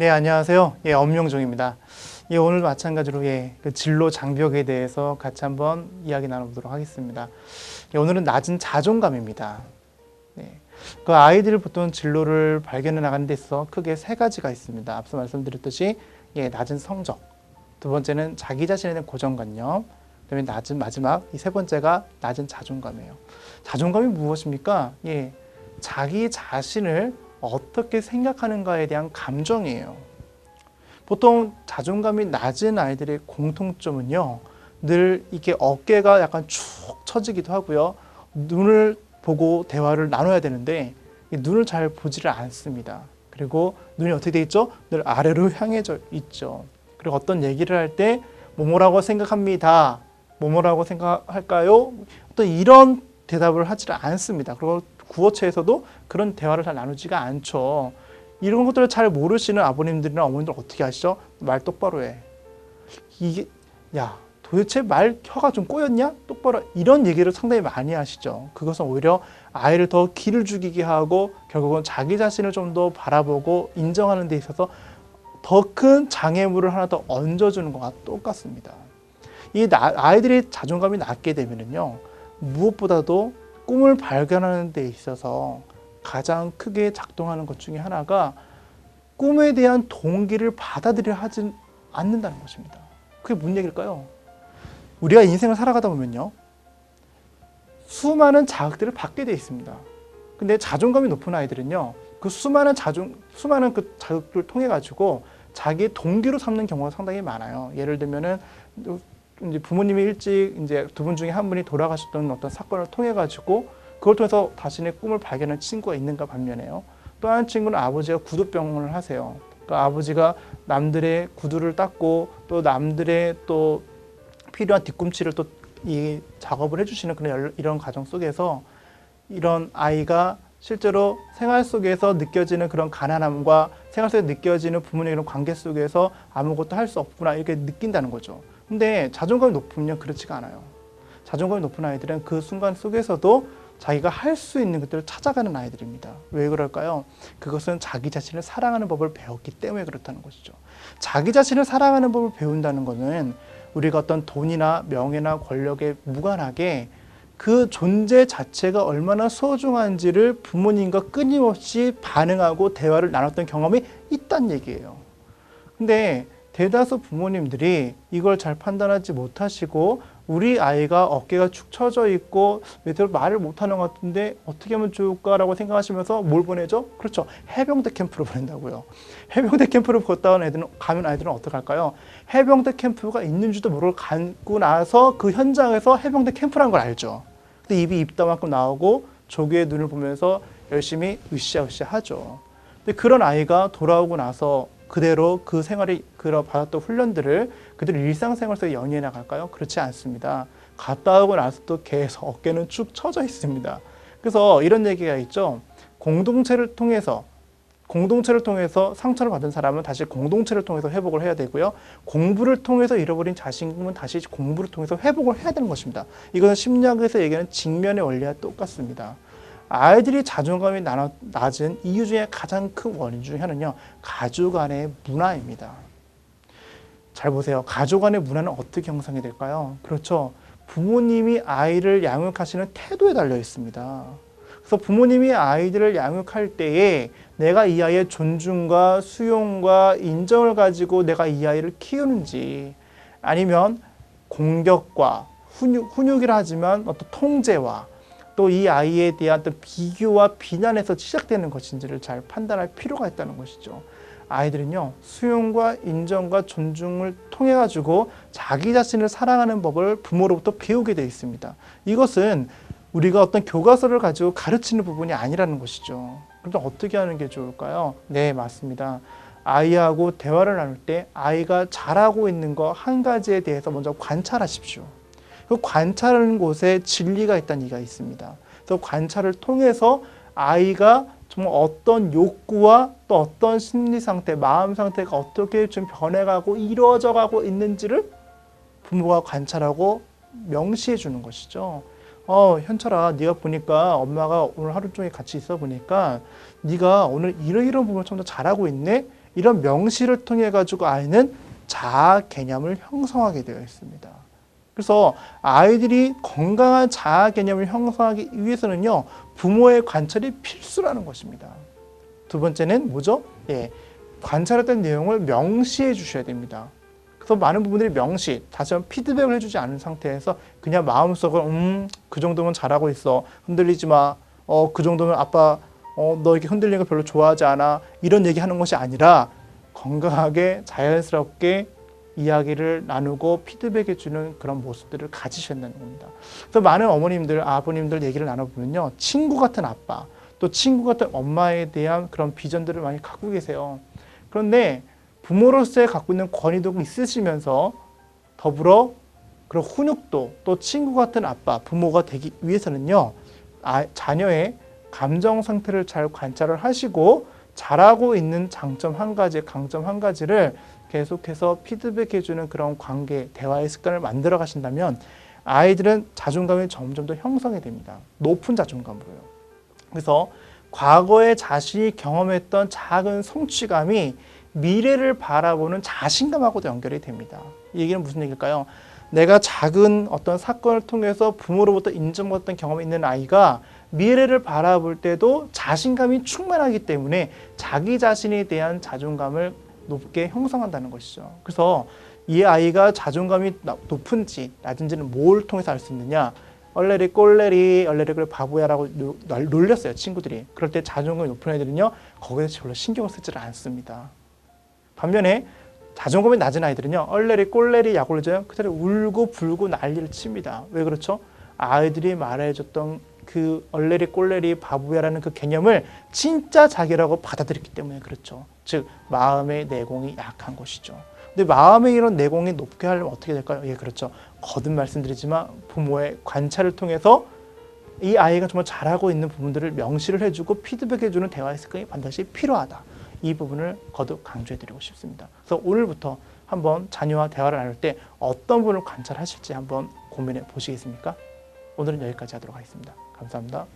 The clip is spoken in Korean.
네, 안녕하세요. 예, 엄명종입니다. 예, 오늘 마찬가지로 예, 그 진로 장벽에 대해서 같이 한번 이야기 나눠보도록 하겠습니다. 예, 오늘은 낮은 자존감입니다. 네. 그 아이들 보통 진로를 발견해 나가는 데 있어 크게 세 가지가 있습니다. 앞서 말씀드렸듯이 예, 낮은 성적, 두 번째는 자기 자신에 대한 고정관념, 그다음에 낮은 마지막 이 세 번째가 낮은 자존감이에요. 자존감이 무엇입니까? 예, 자기 자신을 어떻게 생각하는가에 대한 감정이에요. 보통 자존감이 낮은 아이들의 공통점은요, 늘 이게 어깨가 약간 축 처지기도 하고요, 눈을 보고 대화를 나눠야 되는데 이 눈을 잘 보지를 않습니다. 그리고 눈이 어떻게 돼 있죠? 늘 아래로 향해져 있죠. 그리고 어떤 얘기를 할 때 뭐뭐라고 생각합니다. 뭐뭐라고 생각할까요? 어떤 이런 대답을 하지를 않습니다. 그리고 구어체에서도 그런 대화를 잘 나누지가 않죠. 이런 것들을 잘 모르시는 아버님들이나 어머님들 어떻게 하시죠? 말 똑바로 해. 이게 야 도대체 말 혀가 좀 꼬였냐? 똑바로 이런 얘기를 상당히 많이 하시죠. 그것은 오히려 아이를 더 기를 죽이게 하고 결국은 자기 자신을 좀 더 바라보고 인정하는 데 있어서 더 큰 장애물을 하나 더 얹어주는 것과 똑같습니다. 이 나- 아이들이 자존감이 낮게 되면은요 무엇보다도 꿈을 발견하는 데 있어서 가장 크게 작동하는 것 중에 하나가 꿈에 대한 동기를 받아들여 하지 않는다는 것입니다. 그게 무슨 얘기일까요? 우리가 인생을 살아가다 보면요. 수많은 자극들을 받게 돼 있습니다. 근데 자존감이 높은 아이들은요. 그 수많은 자존 수많은 그 자극들을 통해 가지고 자기 동기로 삼는 경우가 상당히 많아요. 예를 들면은 이제 부모님이 일찍 이제 두 분 중에 한 분이 돌아가셨던 어떤 사건을 통해 가지고 그걸 통해서 자신의 꿈을 발견한 친구가 있는가 반면에요. 또 한 친구는 아버지가 구두병을 하세요. 그 아버지가 남들의 구두를 닦고 또 남들의 또 필요한 뒤꿈치를 또 이 작업을 해주시는 그런 열- 이런 과정 속에서 이런 아이가 실제로 생활 속에서 느껴지는 그런 가난함과 생활 속에 느껴지는 부모님의 관계 속에서 아무것도 할 수 없구나 이렇게 느낀다는 거죠. 근데 자존감이 높으면 그렇지가 않아요. 자존감이 높은 아이들은 그 순간 속에서도 자기가 할 수 있는 것들을 찾아가는 아이들입니다. 왜 그럴까요? 그것은 자기 자신을 사랑하는 법을 배웠기 때문에 그렇다는 것이죠. 자기 자신을 사랑하는 법을 배운다는 것은 우리가 어떤 돈이나 명예나 권력에 무관하게 그 존재 자체가 얼마나 소중한지를 부모님과 끊임없이 반응하고 대화를 나눴던 경험이 있다는 얘기예요. 근데 대다수 부모님들이 이걸 잘 판단하지 못하시고 우리 아이가 어깨가 축 처져 있고 제대로 말을 못하는 것 같은데 어떻게 하면 좋을까라고 생각하시면서 뭘 보내죠? 그렇죠. 해병대 캠프로 보낸다고요. 해병대 캠프를 갔다 온 애들은 가면 아이들은 어떡할까요? 해병대 캠프가 있는지도 모르고 가고 나서 그 현장에서 해병대 캠프라는 걸 알죠. 근데 입이 입다만큼 나오고 조교의 눈을 보면서 열심히 으쌰으쌰 하죠. 근데 그런 아이가 돌아오고 나서 그대로 그 생활이 그런 받았던 훈련들을 그대로 일상생활 속에 연이해 나갈까요? 그렇지 않습니다. 갔다 오고 나서 또 계속 어깨는 축 처져 있습니다. 그래서 이런 얘기가 있죠. 공동체를 통해서 공동체를 통해서 상처를 받은 사람은 다시 공동체를 통해서 회복을 해야 되고요. 공부를 통해서 잃어버린 자신감은 다시 공부를 통해서 회복을 해야 되는 것입니다. 이것은 심리학에서 얘기하는 직면의 원리와 똑같습니다. 아이들이 자존감이 낮은 이유 중에 가장 큰 원인 중에 하나는요. 가족 안의 문화입니다. 잘 보세요. 가족 안의 문화는 어떻게 형성이 될까요? 그렇죠. 부모님이 아이를 양육하시는 태도에 달려 있습니다. 그래서 부모님이 아이들을 양육할 때에 내가 이 아이의 존중과 수용과 인정을 가지고 내가 이 아이를 키우는지 아니면 공격과 훈육, 훈육이라 하지만 어떤 통제와 또 이 아이에 대한 어떤 비교와 비난에서 시작되는 것인지를 잘 판단할 필요가 있다는 것이죠. 아이들은요 수용과 인정과 존중을 통해 가지고 자기 자신을 사랑하는 법을 부모로부터 배우게 되어 있습니다. 이것은 우리가 어떤 교과서를 가지고 가르치는 부분이 아니라는 것이죠. 그럼 어떻게 하는 게 좋을까요? 네, 맞습니다. 아이하고 대화를 나눌 때 아이가 잘하고 있는 거 한 가지에 대해서 먼저 관찰하십시오. 그 관찰하는 곳에 진리가 있다는 얘기가 있습니다. 그래서 관찰을 통해서 아이가 정말 어떤 욕구와 또 어떤 심리 상태, 마음 상태가 어떻게 좀 변해가고 이루어져 가고 있는지를 부모가 관찰하고 명시해 주는 것이죠. 어, 현철아, 네가 보니까 엄마가 오늘 하루 종일 같이 있어 보니까 네가 오늘 이런 부분을 좀더 잘하고 있네. 이런 명시를 통해 가지고 아이는 자아 개념을 형성하게 되어 있습니다. 그래서 아이들이 건강한 자아 개념을 형성하기 위해서는요 부모의 관찰이 필수라는 것입니다. 두 번째는 뭐죠? 예, 관찰했던 내용을 명시해 주셔야 됩니다. 그래서 많은 부분들이 명시, 다시 한번 피드백을 해주지 않은 상태에서 그냥 마음속으로 음, 그 정도면 잘하고 있어. 흔들리지 마. 어, 그 정도면 아빠 어, 너 이렇게 흔들리는 거 별로 좋아하지 않아. 이런 얘기하는 것이 아니라 건강하게 자연스럽게 이야기를 나누고 피드백해 주는 그런 모습들을 가지셔야 되는 겁니다. 그래서 많은 어머님들, 아버님들 얘기를 나눠보면요. 친구 같은 아빠, 또 친구 같은 엄마에 대한 그런 비전들을 많이 갖고 계세요. 그런데 부모로서의 갖고 있는 권위도 있으시면서 더불어 그런 훈육도 또 친구 같은 아빠, 부모가 되기 위해서는요. 아, 자녀의 감정 상태를 잘 관찰을 하시고 잘하고 있는 장점 한 가지, 강점 한 가지를 계속해서 피드백해 주는 그런 관계, 대화의 습관을 만들어 가신다면 아이들은 자존감이 점점 더 형성이 됩니다. 높은 자존감으로요. 그래서 과거에 자신이 경험했던 작은 성취감이 미래를 바라보는 자신감하고도 연결이 됩니다. 이 얘기는 무슨 얘기일까요? 내가 작은 어떤 사건을 통해서 부모로부터 인정받았던 경험이 있는 아이가 미래를 바라볼 때도 자신감이 충만하기 때문에 자기 자신에 대한 자존감을 높게 형성한다는 것이죠. 그래서 이 아이가 자존감이 나- 높은지 낮은지는 뭘 통해서 알 수 있느냐? 얼레리 꼴레리 얼레리 그래 바보야라고 놀렸어요 친구들이. 그럴 때 자존감이 높은 애들은요 거기에 별로 신경을 쓰지를 않습니다. 반면에 자존감이 낮은 아이들은요 얼레리 꼴레리 져요 그대로 울고 불고 난리를 칩니다. 왜 그렇죠? 아이들이 말해줬던 그 얼레리 꼴레리 바보야라는 그 개념을 진짜 자기라고 받아들였기 때문에 그렇죠. 즉 마음의 내공이 약한 것이죠. 근데 마음의 이런 내공이 높게 하려면 어떻게 될까요? 예, 그렇죠. 거듭 말씀드리지만 부모의 관찰을 통해서 이 아이가 정말 잘하고 있는 부분들을 명시를 해주고 피드백해주는 대화의 습관이 반드시 필요하다. 이 부분을 거듭 강조해드리고 싶습니다. 그래서 오늘부터 한번 자녀와 대화를 나눌 때 어떤 부분을 관찰하실지 한번 고민해 보시겠습니까? 오늘은 여기까지 하도록 하겠습니다. 감사합니다.